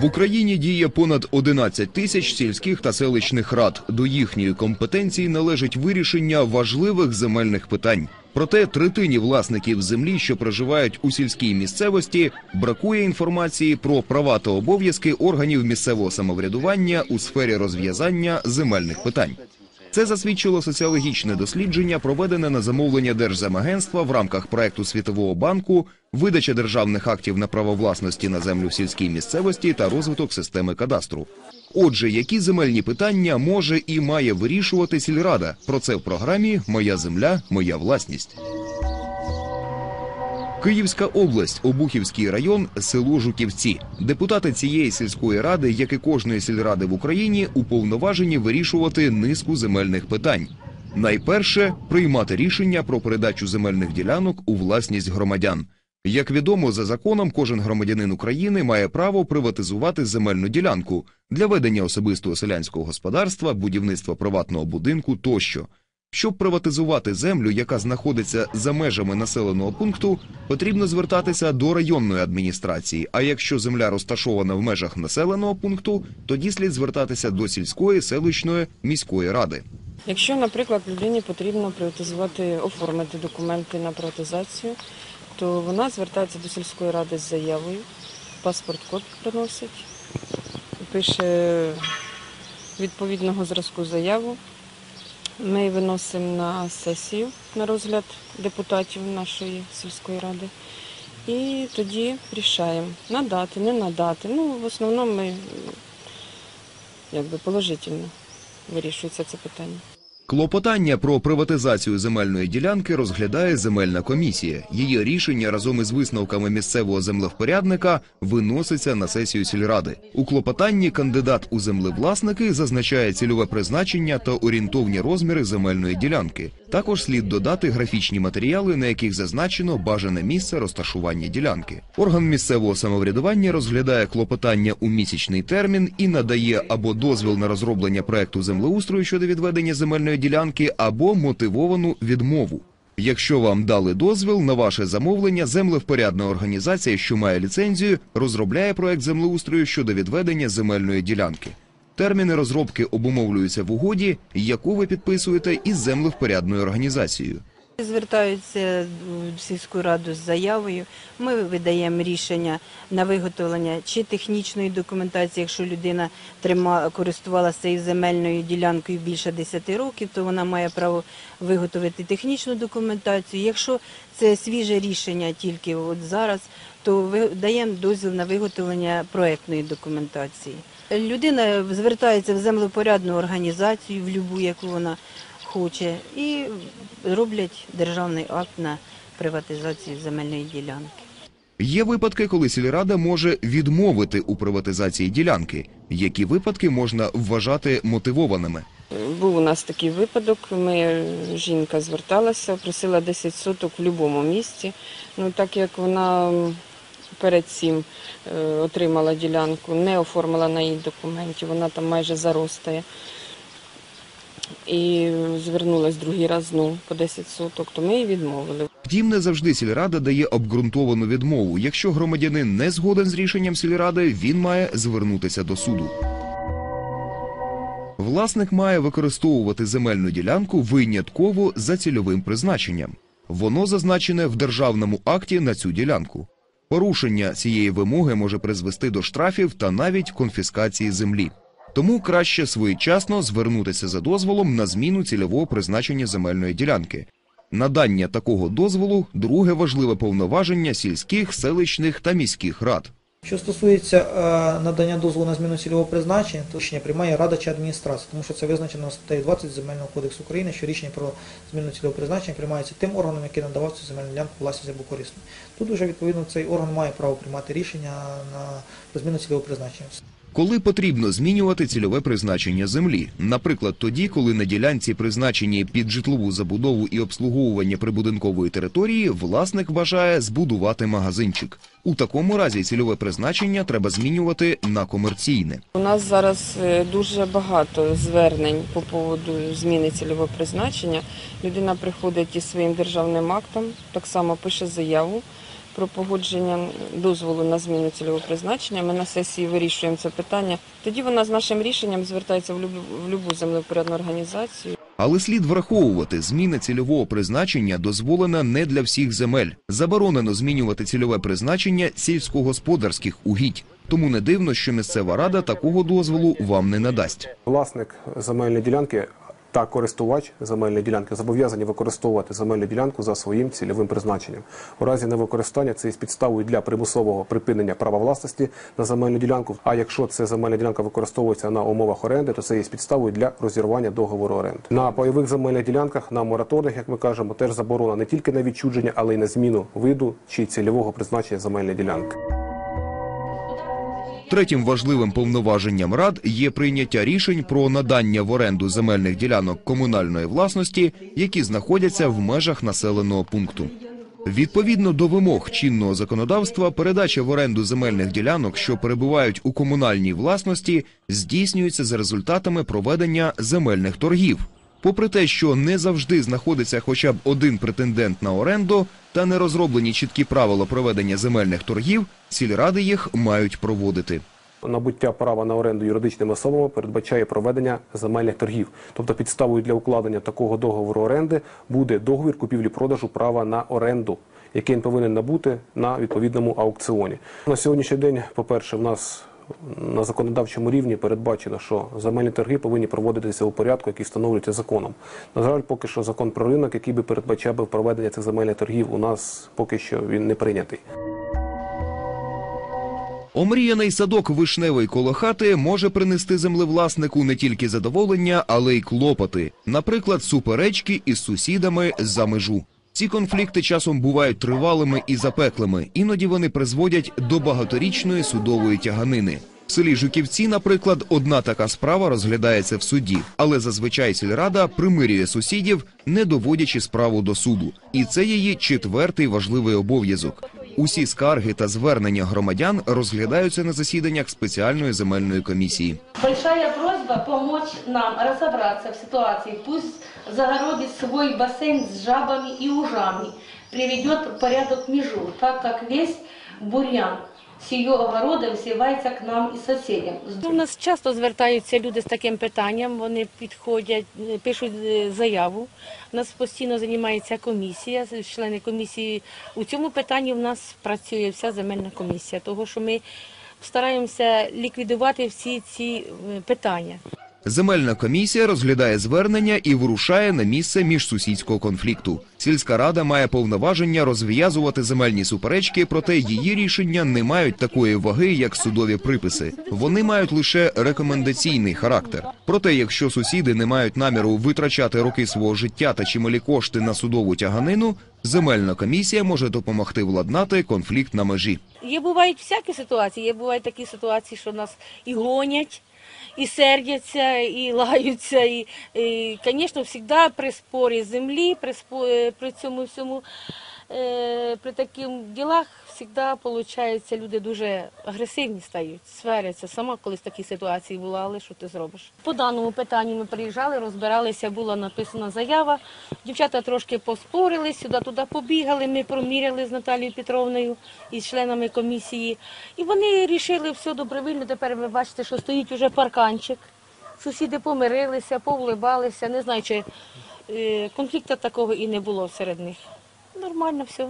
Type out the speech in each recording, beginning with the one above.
В Україні діє понад 11 тисяч сільських та селищних рад. До їхньої компетенції належить вирішення важливих земельних питань. Проте третині власників землі, що проживають у сільській місцевості, бракує інформації про права та обов'язки органів місцевого самоврядування у сфері розв'язання земельних питань. Це засвідчило соціологічне дослідження, проведене на замовлення Держземагентства в рамках проекту Світового банку, видача державних актів на право власності на землю в сільській місцевості та розвиток системи кадастру. Отже, які земельні питання може і має вирішувати сільрада? Про це в програмі Моя земля, моя власність. Київська область, Обухівський район, село Жуківці. Депутати цієї сільської ради, як і кожної сільради в Україні, уповноважені вирішувати низку земельних питань. Найперше приймати рішення про передачу земельних ділянок у власність громадян. Як відомо, за законом кожен громадянин України має право приватизувати земельну ділянку для ведення особистого селянського господарства, будівництва приватного будинку тощо. Щоб приватизувати землю, яка знаходиться за межами населеного пункту, потрібно звертатися до районної адміністрації. А якщо земля розташована в межах населеного пункту, тоді слід звертатися до сільської, селищної, міської ради. Якщо, наприклад, людині потрібно приватизувати, оформити документи на приватизацію, то вона звертається до сільської ради з заявою, паспорт код приносить, пише відповідного зразку заяву. Ми виносимо на сесію на розгляд депутатів нашої сільської ради. І тоді рішаємо надати, не надати. Ну, в основному ми якби положительно вирішується це питання. Клопотання про приватизацію земельної ділянки розглядає земельна комісія. Її рішення разом із висновками місцевого землевпорядника виноситься на сесію сільради. У клопотанні кандидат у землевласники зазначає цільове призначення та орієнтовні розміри земельної ділянки. Також слід додати графічні матеріали, на яких зазначено бажане місце розташування ділянки. Орган місцевого самоврядування розглядає клопотання у місячний термін і надає або дозвіл на розроблення проекту землеустрою щодо відведення земельної ділянки, або мотивовану відмову. Якщо вам дали дозвіл на ваше замовлення, землевпорядна організація, що має ліцензію, розробляє проект землеустрою щодо відведення земельної ділянки. Терміни розробки обумовлюються в угоді, яку ви підписуєте із землевпорядною організацією. Звертаються в сільську раду з заявою. Ми видаємо рішення на виготовлення чи технічної документації. Якщо людина користувалася цією земельною ділянкою більше 10 років, то вона має право виготовити технічну документацію. Якщо це свіже рішення тільки от зараз, то даємо дозвіл на виготовлення проектної документації. Людина звертається в землепорядну організацію, в любу, яку вона хоче, і роблять державний акт на приватизацію земельної ділянки. Є випадки, коли сільрада може відмовити у приватизації ділянки. Які випадки можна вважати мотивованими? Був у нас такий випадок. Ми жінка зверталася, просила 10 соток в будь-якому місці. Ну так як вона перед цим е, отримала ділянку, не оформила на її документів, вона там майже заростає. І звернулась другий раз знову по 10 соток, то ми її відмовили. Втім, не завжди сільрада дає обґрунтовану відмову. Якщо громадянин не згоден з рішенням сільради, він має звернутися до суду. Власник має використовувати земельну ділянку винятково за цільовим призначенням. Воно зазначене в державному акті на цю ділянку. Порушення цієї вимоги може призвести до штрафів та навіть конфіскації землі. Тому краще своєчасно звернутися за дозволом на зміну цільового призначення земельної ділянки. Надання такого дозволу друге важливе повноваження сільських, селищних та міських рад. Що стосується е, надання дозволу на зміну цільового призначення, то рішення приймає Рада чи адміністрація, тому що це визначено статтею 20 Земельного кодексу України, що рішення про зміну цільового призначення приймається тим органом, який надавав цю земельну ділянку власність або корисно. Тут уже відповідно цей орган має право приймати рішення на зміну цільового призначення. Коли потрібно змінювати цільове призначення землі, наприклад, тоді, коли на ділянці призначені під житлову забудову і обслуговування прибудинкової території, власник бажає збудувати магазинчик. У такому разі цільове призначення треба змінювати на комерційне. У нас зараз е, дуже багато звернень по поводу зміни цільового призначення. Людина приходить із своїм державним актом, так само пише заяву про погодження дозволу на зміну цільового призначення. Ми на сесії вирішуємо це питання. Тоді вона з нашим рішенням звертається в любу землевпорядну організацію. Але слід враховувати, зміна цільового призначення дозволена не для всіх земель. Заборонено змінювати цільове призначення сільськогосподарських угідь. Тому не дивно, що місцева рада такого дозволу вам не надасть. Власник земельної ділянки та користувач земельної ділянки зобов'язані використовувати земельну ділянку за своїм цільовим призначенням. У разі невикористання це є підставою для примусового припинення права власності на земельну ділянку. А якщо це земельна ділянка використовується на умовах оренди, то це є підставою для розірвання договору оренди. На пайових земельних ділянках, на мораторних, як ми кажемо, теж заборона не тільки на відчудження, але й на зміну виду чи цільового призначення земельної ділянки. Третім важливим повноваженням рад є прийняття рішень про надання в оренду земельних ділянок комунальної власності, які знаходяться в межах населеного пункту. Відповідно до вимог чинного законодавства, передача в оренду земельних ділянок, що перебувають у комунальній власності, здійснюється за результатами проведення земельних торгів. Попри те, що не завжди знаходиться хоча б один претендент на оренду та не розроблені чіткі правила проведення земельних торгів, сільради їх мають проводити. Набуття права на оренду юридичними особами передбачає проведення земельних торгів. Тобто підставою для укладення такого договору оренди буде договір купівлі-продажу права на оренду, який він повинен набути на відповідному аукціоні. На сьогоднішній день, по-перше, в нас на законодавчому рівні передбачено, що земельні торги повинні проводитися у порядку, який встановлюється законом. На жаль, поки що закон про ринок, який би передбачав би проведення цих земельних торгів, у нас поки що він не прийнятий. Омріяний садок вишневий коло хати може принести землевласнику не тільки задоволення, але й клопоти, наприклад, суперечки із сусідами за межу. Ці конфлікти часом бувають тривалими і запеклими, іноді вони призводять до багаторічної судової тяганини. В селі Жуківці, наприклад, одна така справа розглядається в суді, але зазвичай сільрада примирює сусідів, не доводячи справу до суду. І це її четвертий важливий обов'язок. Усі скарги та звернення громадян розглядаються на засіданнях спеціальної земельної комісії. Большая просьба помочь нам розібратися в ситуації. Пусть загородить свій басейн з жабами і ужами, приведе порядок межу, так як весь бурьян с ее огорода всівається к нам і сусідям. У нас часто звертаються люди з таким питанням. Вони підходять, пишуть е, заяву. У нас постійно займається комісія. Члени комісії у цьому питанні в нас працює вся земельна комісія, того що ми стараємося ліквідувати всі ці е, питання. Земельна комісія розглядає звернення і вирушає на місце міжсусідського конфлікту. Сільська рада має повноваження розв'язувати земельні суперечки, проте її рішення не мають такої ваги, як судові приписи. Вони мають лише рекомендаційний характер. Проте, якщо сусіди не мають наміру витрачати роки свого життя та чималі кошти на судову тяганину, земельна комісія може допомогти владнати конфлікт на межі. Є бувають всякі ситуації. Є бувають такі ситуації, що нас і гонять, і сердяться, і лаються. І, і звісно, завжди при спорі землі, при, спо- при цьому всьому, при таких ділах завжди, виходить, люди дуже агресивні стають, сверяться. Сама колись такі ситуації була, але що ти зробиш? По даному питанню ми приїжджали, розбиралися, була написана заява. Дівчата трошки поспорили, сюди-туди побігали, ми проміряли з Наталією Петровною і з членами комісії. І вони вирішили все добровільно. Тепер ви бачите, що стоїть уже парканчик. Сусіди помирилися, повлибалися. Не знаю, чи е, конфлікту такого і не було серед них. Нормально все.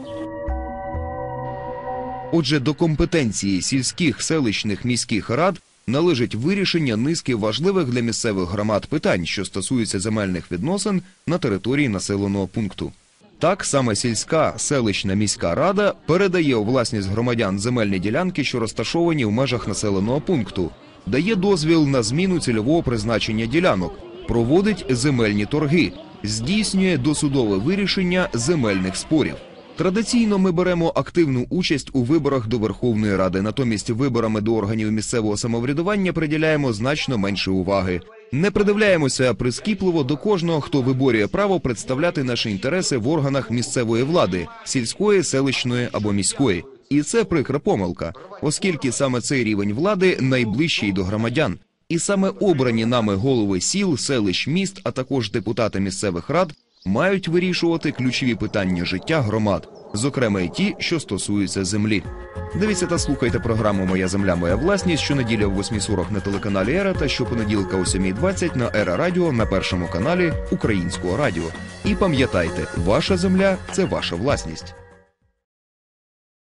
Отже, до компетенції сільських, селищних, міських рад належить вирішення низки важливих для місцевих громад питань, що стосуються земельних відносин на території населеного пункту. Так саме сільська, селищна міська рада передає у власність громадян земельні ділянки, що розташовані в межах населеного пункту, дає дозвіл на зміну цільового призначення ділянок, проводить земельні торги, здійснює досудове вирішення земельних спорів. Традиційно ми беремо активну участь у виборах до Верховної Ради, натомість виборами до органів місцевого самоврядування приділяємо значно менше уваги. Не придивляємося прискіпливо до кожного, хто виборює право представляти наші інтереси в органах місцевої влади, сільської, селищної або міської. І це прикра помилка, оскільки саме цей рівень влади найближчий до громадян. І саме обрані нами голови сіл, селищ, міст, а також депутати місцевих рад мають вирішувати ключові питання життя громад. зокрема й ті, що стосуються землі. Дивіться та слухайте програму Моя земля, моя власність щонеділя в 8.40 на телеканалі Ера та щопонеділка о 7.20 на Ера Радіо на першому каналі Українського радіо. І пам'ятайте, ваша земля це ваша власність.